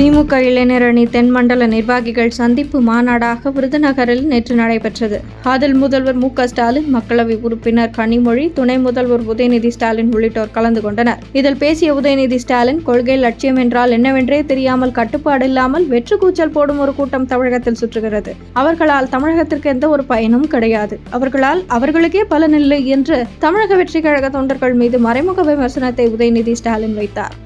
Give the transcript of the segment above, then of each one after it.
திமுக இளைஞர் அணி தென்மண்டல நிர்வாகிகள் சந்திப்பு மாநாடாக விருதுநகரில் நேற்று நடைபெற்றது. அதில் முதல்வர் மு ஸ்டாலின் மக்களவை உறுப்பினர் கனிமொழி துணை முதல்வர் உதயநிதி ஸ்டாலின் உள்ளிட்டோர் கலந்து கொண்டனர். இதில் பேசிய உதயநிதி ஸ்டாலின் கொள்கை லட்சியம் என்றால் என்னவென்றே தெரியாமல் கட்டுப்பாடு இல்லாமல் வெற்று கூச்சல் போடும் ஒரு கூட்டம் தமிழகத்தில் சுற்றுகிறது. அவர்களால் தமிழகத்திற்கு எந்த ஒரு பயனும் கிடையாது. அவர்களால் அவர்களுக்கே பலனில்லை என்று தமிழக வெற்றி கழக தொண்டர்கள் மீது மறைமுக விமர்சனத்தை உதயநிதி ஸ்டாலின் வைத்தார்.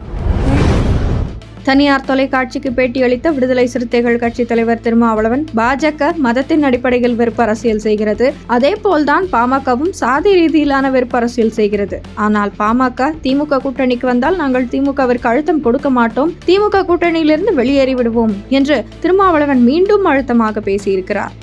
தனியார் தொலைக்காட்சிக்கு பேட்டியளித்த விடுதலை சிறுத்தைகள் கட்சித் தலைவர் திருமாவளவன் பாஜக மதத்தின் அடிப்படையில் வெறுப்பு அரசியல் செய்கிறது. அதே போல்தான் பாமகவும் சாதி ரீதியிலான வெறுப்பு அரசியல் செய்கிறது. ஆனால் பாமக திமுக கூட்டணிக்கு வந்தால் நாங்கள் திமுகவிற்கு அழுத்தம் கொடுக்க மாட்டோம். திமுக கூட்டணியிலிருந்து வெளியேறி விடுவோம் என்று திருமாவளவன் மீண்டும் அழுத்தமாக பேசியிருக்கிறார்.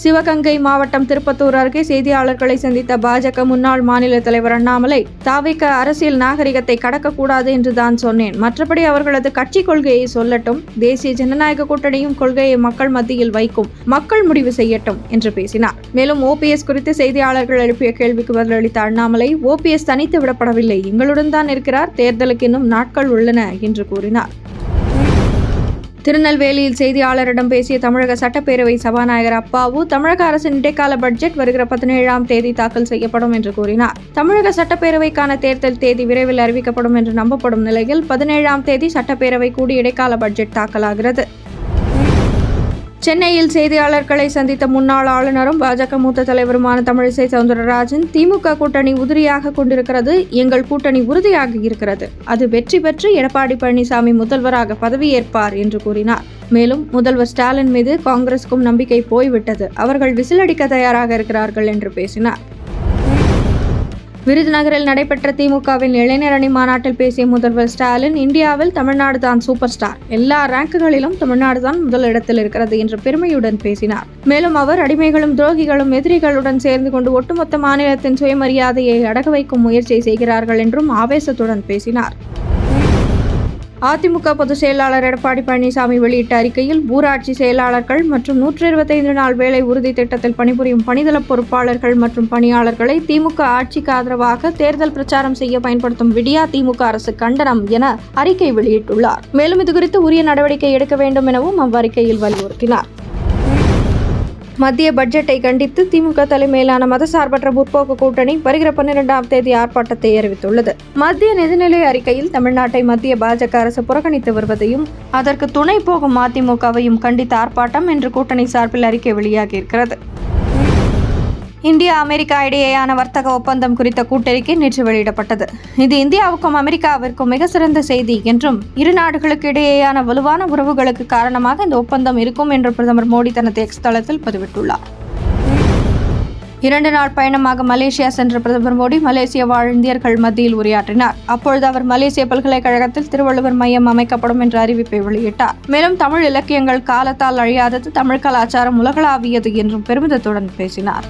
சிவகங்கை மாவட்டம் திருப்பத்தூர் அருகே செய்தியாளர்களை சந்தித்த பாஜக முன்னாள் மாநில தலைவர் அண்ணாமலை தாவிக்க அரசியல் நாகரிகத்தை கடக்கக்கூடாது என்று தான் சொன்னேன். மற்றபடி அவர்களது கட்சி கொள்கையை சொல்லட்டும் தேசிய ஜனநாயக கூட்டணியும் கொள்கையை மக்கள் மத்தியில் வைக்கும் மக்கள் முடிவு செய்யட்டும் என்று பேசினார். மேலும் ஓபிஎஸ் குறித்து செய்தியாளர்கள் எழுப்பிய கேள்விக்கு பதிலளித்த அண்ணாமலை ஓபிஎஸ் தனித்து விடப்படவில்லை எங்களுடன் தான் இருக்கிறார் தேர்தலுக்கு இன்னும் நாட்கள் உள்ளன என்று கூறினார். திருநெல்வேலியில் செய்தியாளரிடம் பேசிய தமிழக சட்டப்பேரவை சபாநாயகர் அப்பாவு தமிழக அரசின் இடைக்கால பட்ஜெட் வருகிற பதினேழாம் தேதி தாக்கல் செய்யப்படும் என்று கூறினார். தமிழக சட்டப்பேரவைக்கான தேர்தல் தேதி விரைவில் அறிவிக்கப்படும் என்று நம்பப்படும் நிலையில் பதினேழாம் தேதி சட்டப்பேரவை கூடி இடைக்கால பட்ஜெட் தாக்கலாகிறது. சென்னையில் செய்தியாளர்களை சந்தித்த முன்னாள் ஆளுநரும் பாஜக மூத்த தலைவருமான தமிழிசை சவுந்தரராஜன் திமுக கூட்டணி உதிரியாக கொண்டிருக்கிறது எங்கள் கூட்டணி உறுதியாக இருக்கிறது. அது வெற்றி பெற்று எடப்பாடி பழனிசாமி முதல்வராக பதவியேற்பார் என்று கூறினார். மேலும் முதல்வர் ஸ்டாலின் மீது காங்கிரஸுக்கும் நம்பிக்கை போய்விட்டது. அவர்கள் விசிலடிக்க தயாராக இருக்கிறார்கள் என்று பேசினார். விருதுநகரில் நடைபெற்ற திமுகவின் இளைஞர் அணி மாநாட்டில் பேசிய முதல்வர் ஸ்டாலின் இந்தியாவில் தமிழ்நாடு தான் சூப்பர் ஸ்டார். எல்லா ரேங்குகளிலும் தமிழ்நாடு தான் முதலிடத்தில் இருக்கிறது என்று பெருமையுடன் பேசினார். மேலும் அவர் அடிமைகளும் துரோகிகளும் எதிரிகளுடன் சேர்ந்து கொண்டு ஒட்டுமொத்த மாநிலத்தின் சுயமரியாதையை அடக வைக்கும் முயற்சியை செய்கிறார்கள் என்றும் ஆவேசத்துடன் பேசினார். அதிமுக பொதுச் செயலாளர் எடப்பாடி பழனிசாமி வெளியிட்ட அறிக்கையில் ஊராட்சி செயலாளர்கள் மற்றும் நூற்றி இருபத்தைந்து நாள் வேலை உறுதி திட்டத்தில் பணிபுரியும் பணிதள பொறுப்பாளர்கள் மற்றும் பணியாளர்களை திமுக ஆட்சிக்கு ஆதரவாக தேர்தல் பிரச்சாரம் செய்ய பயன்படுத்தும் விடியா திமுக அரசு கண்டனம் என அறிக்கை வெளியிட்டுள்ளார். மேலும் இதுகுறித்து உரிய நடவடிக்கை எடுக்க வேண்டும் எனவும் அவ்வறிக்கையில் வலியுறுத்தினார். மத்திய பட்ஜெட்டை கண்டித்து திமுக தலைமையிலான மதசார்பற்ற முற்போக்கு கூட்டணி வருகிற பன்னிரெண்டாம் தேதி ஆர்ப்பாட்டத்தை அறிவித்துள்ளது. மத்திய நிதிநிலை அறிக்கையில் தமிழ்நாட்டை மத்திய பாஜக அரசு புறக்கணித்து வருவதையும் அதற்கு துணை போகும் அதிமுகவையும் கண்டித்த ஆர்ப்பாட்டம் என்று கூட்டணி சார்பில் அறிக்கை வெளியாகியிருக்கிறது. இந்தியா அமெரிக்கா இடையேயான வர்த்தக ஒப்பந்தம் குறித்த கூட்டறிக்கை நேற்று வெளியிடப்பட்டது. இது இந்தியாவுக்கும் அமெரிக்காவிற்கும் மிக சிறந்த செய்தி என்றும் இரு நாடுகளுக்கு இடையேயான வலுவான உறவுகளுக்கு காரணமாக இந்த ஒப்பந்தம் இருக்கும் என்று பிரதமர் மோடி தனது எக்ஸ் தளத்தில் பதிவிட்டுள்ளார். இரண்டு நாள் பயணமாக மலேசியா சென்ற பிரதமர் மோடி மலேசிய வாழ் இந்தியர்கள் மத்தியில் உரையாற்றினார். அப்பொழுது அவர் மலேசிய பல்கலைக்கழகத்தில் திருவள்ளுவர் மையம் அமைக்கப்படும் என்ற அறிவிப்பை வெளியிட்டார். மேலும் தமிழ் இலக்கியங்கள் காலத்தால் அழியாதது தமிழ் கலாச்சாரம் உலகளாவியது என்றும் பெருமிதத்துடன் பேசினார்.